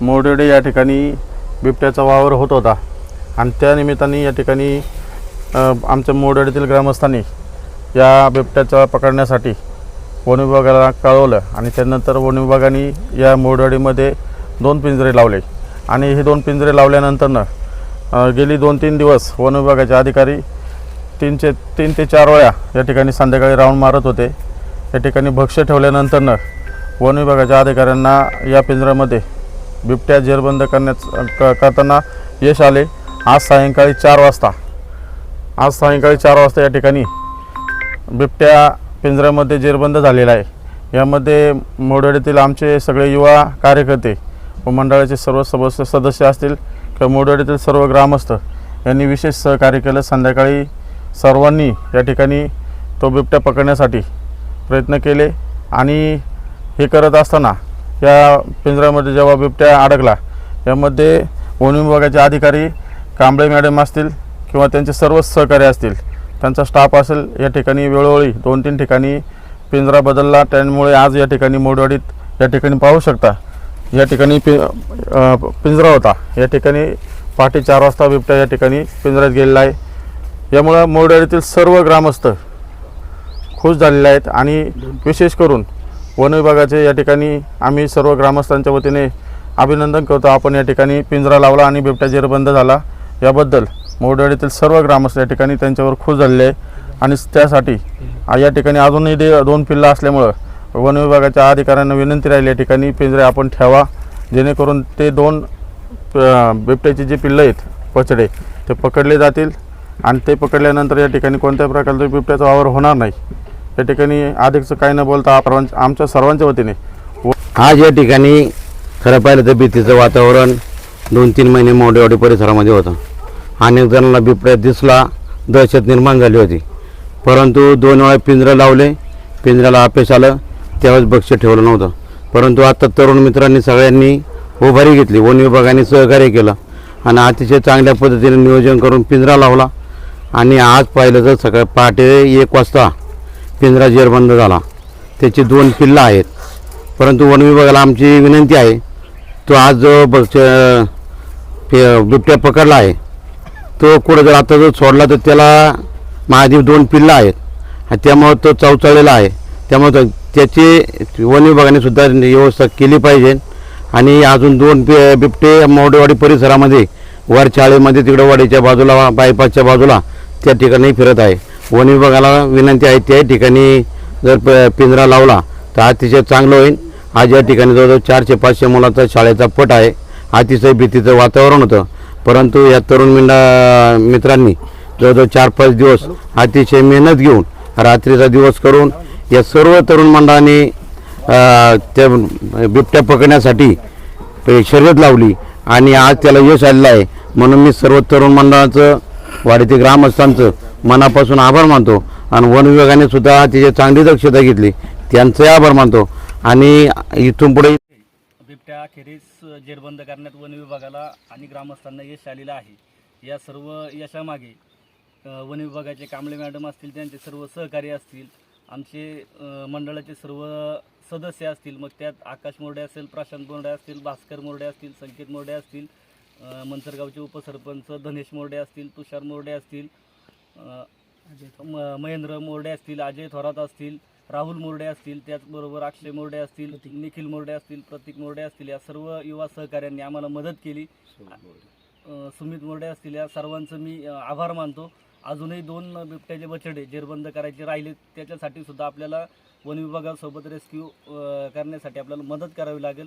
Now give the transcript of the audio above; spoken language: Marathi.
मोडेडे या ठिकाणी बिबट्याचा वावर होत होता. आणि त्या निमित्ताने या ठिकाणी आमच्या मोडेडीतील ग्रामस्थांनी या बिबट्याचा पकडण्यासाठी वन विभागाला कळवलं आणि त्यानंतर वन विभागाने या मोडवाडीमध्ये दोन पिंजरे लावले. आणि हे दोन पिंजरे लावल्यानंतरनं गेली दोन तीन दिवस वन विभागाचे अधिकारी तीनचे तीन ते चार वेळा या ठिकाणी संध्याकाळी राऊंड मारत होते. या ठिकाणी भक्ष्य ठेवल्यानंतरनं वन विभागाच्या अधिकाऱ्यांना या पिंजऱ्यामध्ये बिबट्या जेरबंद करण्यात क करताना यश आले. आज सायंकाळी चार वाजता. आज सायंकाळी चार वाजता या ठिकाणी बिबट्या पिंजऱ्यामध्ये जेरबंद झालेला आहे. यामध्ये मोडवाड्यातील आमचे सगळे युवा कार्यकर्ते व मंडळाचे सर्व सदस्य सदस्य असतील किंवा मोडवाड्यातील सर्व ग्रामस्थ यांनी विशेष सहकार्य केलं. संध्याकाळी सर्वांनी या ठिकाणी तो बिबट्या पकडण्यासाठी प्रयत्न केले आणि हे करत असताना या पिंजऱ्यामध्ये जेव्हा बिबट्या अडकला यामध्ये वन विभागाचे अधिकारी कांबळे मॅडम असतील किंवा त्यांचे सर्व सहकारी असतील त्यांचा स्टाफ असेल या ठिकाणी वेळोवेळी दोन तीन ठिकाणी पिंजरा बदलला. त्यामुळे आज या ठिकाणी मोडवाडीत या ठिकाणी पाहू शकता या ठिकाणी पि पिंजरा होता. या ठिकाणी पहाटे चार वाजता बिबट्या या ठिकाणी पिंजऱ्यात गेलेला आहे. यामुळं मोडवाडीतील सर्व ग्रामस्थ खुश झालेले आहेत आणि विशेष करून वन विभागाचे या ठिकाणी आम्ही सर्व ग्रामस्थांच्या वतीने अभिनंदन करतो. आपण या ठिकाणी पिंजरा लावला आणि बिबट्या जेरबंद झाला. याबद्दल मोडवाडीतील सर्व ग्रामस्थ या ठिकाणी त्यांच्यावर खुश झालेले आहे. आणि त्यासाठी या ठिकाणी अजूनही दे दोन पिल्लं असल्यामुळं वन विभागाच्या अधिकाऱ्यांना विनंती राहिली या ठिकाणी पिंजरे आपण ठेवा. जेणेकरून ते दोन प- बिबट्याचे जे पिल्लं आहेत पचडे ते पकडले जातील. आणि ते पकडल्यानंतर या ठिकाणी कोणत्याही प्रकारचा बिबट्याचा वावर होणार नाही. या ठिकाणी अधिकचं काही न बोलता आपण आमच्या सर्वांच्या वतीने आज या ठिकाणी खरं पाहिलं तर भीतीचं वातावरण दोन तीन महिने मोडेवाडी परिसरामध्ये होतं. अनेक जणांना बिबट्या दिसला दहशत निर्माण झाली होती. परंतु दोन वेळा पिंजरं लावले पिंजऱ्याला अपयश आलं त्यावेळेस बक्ष ठेवलं नव्हतं. परंतु आता तरुण मित्रांनी सगळ्यांनी उभारी घेतली वन विभागाने सहकार्य केलं आणि अतिशय चांगल्या पद्धतीने नियोजन करून पिंजरा लावला. आणि आज पाहिलं तर सकाळ पहाटे एक वाजता पिंजरा जेरबंद झाला. त्याची दोन पिल्लं आहेत. परंतु वन विभागाला आमची विनंती आहे तो आज जो बिबट्या पकडला आहे तो कुठं जर आता जर सोडला तर त्याला महादेव दोन पिल्लं आहेत. आणि त्यामुळं तो चवचळलेला आहे. त्यामुळे तो- त्याची वन विभागाने सुद्धा व्यवस्था केली पाहिजे. आणि अजून दोन पि बिबटे मोडेवाडी परिसरामध्ये वर तिकडं वाडीच्या बाजूला बायपासच्या बाजूला त्या ठिकाणी फिरत आहे. वन विभागाला विनंती आहे त्या ठिकाणी जर प- पिंजरा लावला तर अतिशय चांगलं होईल. आज या ठिकाणी जवळजवळ चारशे पाचशे मुलाचा शाळेचा पट आहे. अतिशय भीतीचं वातावरण होतं. परंतु या तरुण मिंडा मित्रांनी जवळजवळ चार पाच दिवस अतिशय मेहनत घेऊन रात्रीचा दिवस करून या सर्व तरुण मंडळांनी त्या बिबट्या पकडण्यासाठी शर्यत लावली आणि आज त्याला यश आलेलं आहे. म्हणून मी सर्व तरुण मंडळाचं वाडीतील ग्रामस्थांचं मनापासून आभार मानतो. आणि वन विभागाने सुद्धा तिची चांगली दक्षता घेतली. त्यांचंही आभार मानतो. आणि इथून पुढे बिबट्या अखेरीस जेरबंद करण्यात वन विभागाला आणि ग्रामस्थांना यश आलेलं आहे. या सर्व यशामागे वन विभागाचे कांबळे मॅडम असतील त्यांचे सर्व सहकारी असतील आमचे मंडळाचे सर्व सदस्य असतील मग त्यात आकाश मोरडे असेल प्रशांत मोरडे असतील भास्कर मोरडे असतील संकेत मोरडे असतील अ, मंचरगावचे उपसरपंच धनेश मोरडे असतील तुषार मोरडे असतील अ, म- महेंद्र मोरडे असतील अजय थोरात असतील राहुल मोरडे असतील त्याचबरोबर अक्षय मोरडे असतील निखिल मोरडे असतील प्रतीक मोरडे असतील या सर्व युवा सहकाऱ्यांनी आम्हाला मदत केली. अ, सुमित मोरडे असतील या सर्वांचं मी अ, आभार मानतो. अजूनही दोन बिबट्याचे बछडे जेरबंद करायचे राहिले त्याच्यासाठी सुद्धा आपल्याला वन विभागासोबत रेस्क्यू करण्यासाठी आपल्याला मदत करावी लागेल.